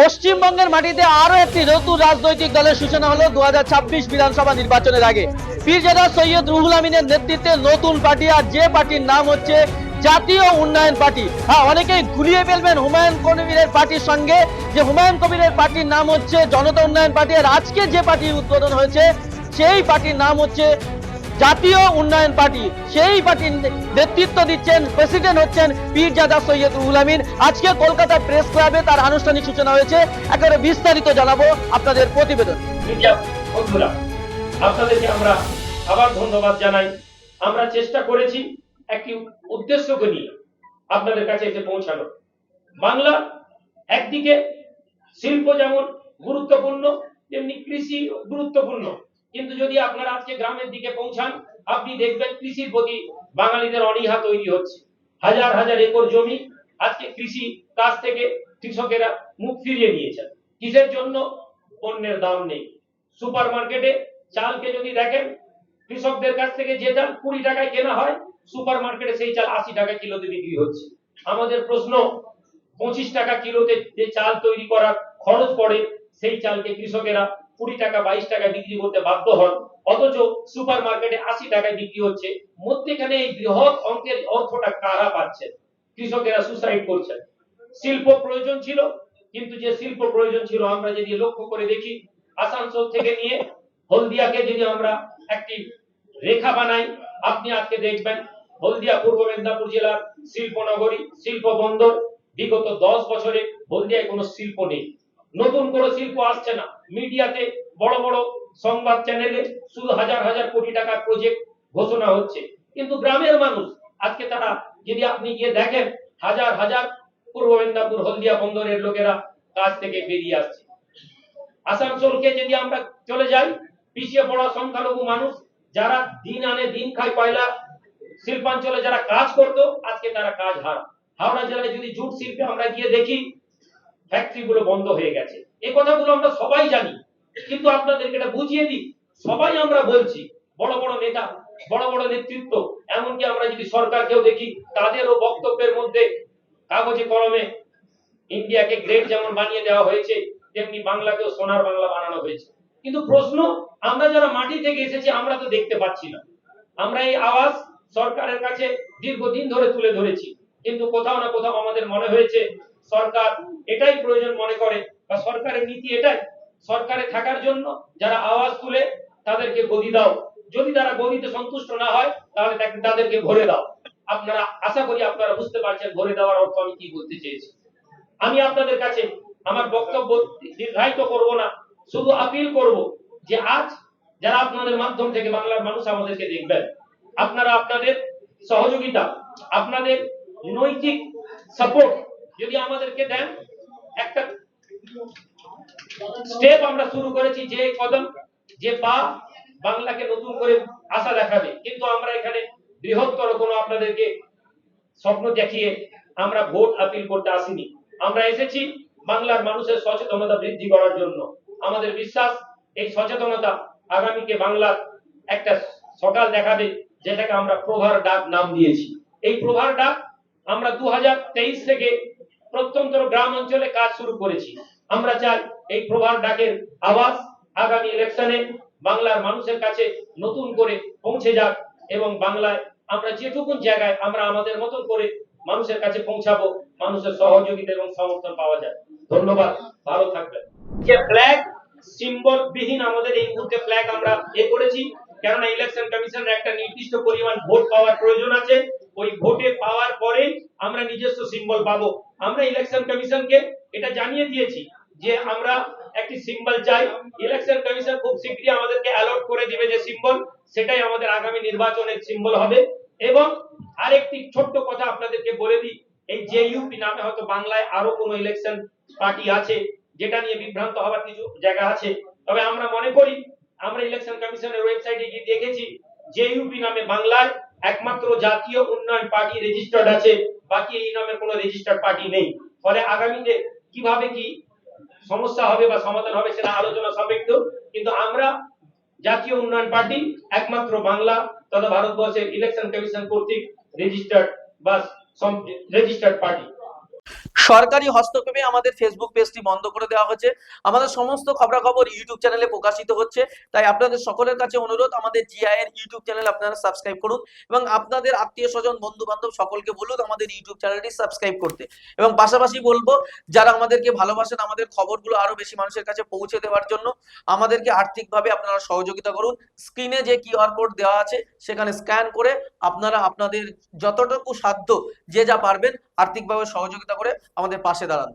পশ্চিমবঙ্গের মাটিতে আরও একটি নতুন রাজনৈতিক দলের সূচনা হলো দু হাজার ছাব্বিশ বিধানসভা নির্বাচনের আগে। পীরজাদা সৈয়দ রুহুল আমিনের নেতৃত্বে নতুন পার্টি আর যে পার্টির নাম হচ্ছে জাতীয় উন্নয়ন পার্টি। হ্যাঁ অনেকেই গুলিয়ে ফেলবেন হুমায়ুন কবিরের পার্টির সঙ্গে যে হুমায়ুন কবিরের পার্টির নাম হচ্ছে জনতা উন্নয়ন পার্টি আর আজকে যে পার্টির উদ্বোধন হয়েছে, সেই পার্টির নাম হচ্ছে জাতীয় উন্নয়ন পার্টি। সেই পার্টির নেতৃত্ব দিচ্ছেন প্রেসিডেন্ট হচ্ছেন পীরজাদা সৈয়দ রুহুল আজকে কলকাতা প্রেস ক্লাবে তার আনুষ্ঠানিক সূচনা হয়েছে। একেবারে বিস্তারিত জানাব আপনাদের প্রতিবেদন। আপনাদেরকে আমরা আবার ধন্যবাদ জানাই। আমরা চেষ্টা করেছি একটি উদ্দেশ্যকে নিয়ে আপনাদের কাছে এসে পৌঁছানো বাংলা একদিকে শিল্প যেমন গুরুত্বপূর্ণ, তেমনি কৃষি গুরুত্বপূর্ণ। কিন্তু যদি আপনারা আজকে গ্রামের দিকে পৌঁছান, আপনি দেখবেন কৃষির প্রতি বাঙালিদের অনীহা তৈরি হচ্ছে। হাজার হাজার একর জমি আজকে কৃষি কাজ থেকে কৃষকেরা মুখ ফিরিয়ে নিয়েছেন। কিসের জন্য? পণ্যের দাম নেই। সুপার মার্কেটে চালকে যদি দেখেন, কৃষকদের কাছ থেকে যে চাল কুড়ি টাকায় কেনা হয় সুপার মার্কেটে সেই চাল আশি টাকা কিলোতে বিক্রি হচ্ছে। আমাদের প্রশ্ন, পঁচিশ টাকা কিলোতে যে চাল তৈরি করার খরচ পড়ে, সেই চালকে কৃষকেরা কুড়ি টাকা, বাইশ টাকা বিক্রি করতে বাধ্য হন। অথচ সুপার মার্কেটে আশি টাকায় বিক্রি হচ্ছে। মধ্যেখানে এই বৃহৎ অঙ্কের অর্থটা কারা পাচ্ছেন? কৃষকেরা সুসাইড করছেন। শিল্প প্রয়োজন ছিল, কিন্তু যে শিল্প প্রয়োজন ছিল, আমরা যদি লক্ষ্য করে দেখি, আসানসোল থেকে নিয়ে হলদিয়াকে যদি আমরা একটি রেখা বানাই, আপনি আজকে দেখবেন, হলদিয়া পূর্ব মেদিনীপুর জেলার শিল্প নগরী শিল্প বন্দর, বিগত দশ বছরে হলদিয়ায় কোনো শিল্প নেই। নতুন কোনো শিল্প আসছে না। মিডিয়াতে বড় বড় সংবাদ চ্যানেলে শুধু হাজার হাজার কোটি টাকার প্রজেক্ট ঘোষণা হচ্ছে। কিন্তু গ্রামের মানুষ, আজকে তারা যদি আপনি গিয়ে দেখেন, হাজার হাজার পূর্ব মেদিনীপুর হলদিয়া বন্দরের লোকেরা কাজ থেকে বেরিয়ে আসছে। আসানসোলকে যদি আমরা চলে যাই, পিছিয়ে পড়া সংখ্যালঘু মানুষ, যারা দিন আনে দিন খায় পয়লা শিল্পাঞ্চলে যারা কাজ করতো, আজকে তারা কাজ হার। হাওড়া জেলায় যদি জুট শিল্পে আমরা গিয়ে দেখি ফ্যাক্টরি গুলো বন্ধ হয়ে গেছে। এই কথাগুলো আমরা সবাই জানি, কিন্তু আপনাদেরকে এটা বুঝিয়ে দিই, সবাই আমরা বলছি, বড় বড় নেতা, বড় বড় নেতৃত্ব, এমনকি আমরা যদি সরকারকেও দেখি, তাদেরও বক্তব্যের মধ্যে কাগজে কলমে ইন্ডিয়াকে গ্রেট যেমন বানিয়ে দেওয়া হয়েছে, তেমনি বাংলাকেও সোনার বাংলা বানানো হয়েছে। কিন্তু প্রশ্ন, আমরা যারা মাটি থেকে এসেছি, আমরা তো দেখতে পাচ্ছি না। আমরা এই আওয়াজ সরকারের কাছে দীর্ঘদিন ধরে তুলে ধরেছি। কিন্তু কোথাও না কোথাও আমাদের মনে হয়েছে, সরকার এটাই প্রয়োজন মনে করে বা সরকারের নীতি এটাই। সরকারে থাকার জন্য যারা আওয়াজ তুলে তাদেরকে গদি দাও। যদি তারা গদিতে সন্তুষ্ট না হয়, তাহলে তাদেরকে ভরে দাও। আপনারা আশা করি আপনারা বুঝতে পারছেন, ভরে দেওয়ার অর্থ আমি কি বলতে চেয়েছি। আমি আপনাদের কাছে আমার বক্তব্য দীর্ঘায়িত করব না, শুধু আপিল করব যে আজ যারা আপনাদের মাধ্যম থেকে বাংলার মানুষ আমাদেরকে দেখবেন, আপনারা আপনাদের সহযোগিতা, আপনাদের নৈতিক সাপোর্ট যদি আমাদেরকে দেন একটা স্টেপ আমরা শুরু করেছি যে কদম, যে পা বাংলাকে নতুন করে আশা দেখাবে। কিন্তু আমরা এখানে বৃহত্তর কোনো আপনাদেরকে স্বপ্ন দেখিয়ে আমরা ভোট আপিল করতে আসিনি। আমরা এসেছি বাংলার মানুষের সচেতনতা বৃদ্ধি করার জন্য। আমাদের বিশ্বাস, এই সচেতনতা আগামীকে বাংলার একটা সকাল দেখাবে, যেটাকে আমরা প্রভার ডাক নাম দিয়েছি। এই প্রভার ডাক আমরা দু হাজার তেইশ থেকে প্রত্যন্ত গ্রাম অঞ্চলে কাজ শুরু করেছি। আমরা চাই এই প্রভার ডাকের আওয়াজ আগামী ইলেকশনে বাংলার মানুষের কাছে নতুন করে পৌঁছে যাক এবং বাংলায় আমরা যেটুকুন জায়গায় আমরা আমাদের মতন করে মানুষের কাছে পৌঁছাবো, মানুষের সহযোগিতা এবং সমর্থন পাওয়া যায় ধন্যবাদ। ভালো থাকবেন। যে ফ্ল্যাগ সিম্বল বিহীন আমাদের এই মুহূর্তে ফ্ল্যাগ আমরা এ করেছি। কেননা ইলেকশন কমিশনের একটা নির্দিষ্ট পরিমাণ ভোট পাওয়ার প্রয়োজন আছে। ওই ভোটে পাওয়ার পরে আমরা নিজস্ব সিম্বল পাবো। আমরা ইলেকশন কমিশনকে এটা জানিয়ে দিয়েছি যে আমরা একটি সিম্বল চাই। ইলেকশন কমিশন খুব শীঘ্রই আমাদেরকে অ্যালট করে দিবে যে সিম্বল সেটাই আমাদের আগামী নির্বাচনের সিম্বল হবে। এবং আরেকটি ছোট্ট কথা আপনাদেরকে বলে দিই, এই জেইউপি নামে হয়তো বাংলায় আরও কোনো ইলেকশন পার্টি আছে, যেটা নিয়ে বিভ্রান্ত হওয়ার কিছু জায়গা আছে। তবে আমরা মনে করি, আমরা ইলেকশন কমিশনের ওয়েবসাইটে গিয়ে দেখেছি জেইউপি নামে বাংলায় একমাত্র জাতীয় উন্নয়ন পার্টি রেজিস্টার্ড আছে, বাকি এই নামের কোনো রেজিস্টার্ড পার্টি নেই। ফলে আগামীতে কীভাবে কি সমস্যা হবে বা সমাধান হবে সেটা আলোচনা সাপেক্ষ, কিন্তু আমরা জাতীয় উন্নয়ন পার্টি, একমাত্র বাংলা তথা ভারতবর্ষের ইলেকশন কমিশন কর্তৃক রেজিস্টার্ড বা রেজিস্টার্ড পার্টি সরকারি হস্তক্ষেপে আমাদের ফেসবুক পেজটি বন্ধ করে দেওয়া হয়েছে। আমাদের সমস্ত খবরাখবর ইউটিউব চ্যানেলে প্রকাশিত হচ্ছে। তাই আপনাদের সকলের কাছে অনুরোধ, আমাদের জিআই এর ইউটিউব চ্যানেল আপনারা সাবস্ক্রাইব করুন এবং আপনাদের আত্মীয় স্বজন বন্ধু বান্ধব সকলকে বলুন আমাদের ইউটিউব চ্যানেলটি সাবস্ক্রাইব করতে। এবং পাশাপাশি বলব, যারা আমাদেরকে ভালোবাসেন, আমাদের খবরগুলো আরও বেশি মানুষের কাছে পৌঁছে দেওয়ার জন্য, আমাদেরকে আর্থিকভাবে আপনারা সহযোগিতা করুন। স্ক্রিনে যে কিউআর কোড দেওয়া আছে, সেখানে স্ক্যান করে আপনারা আপনাদের যতটুকু সাধ্য যে যা পারবেন, আর্থিকভাবে সহযোগিতা করে আমাদের পাশে দাঁড়ান।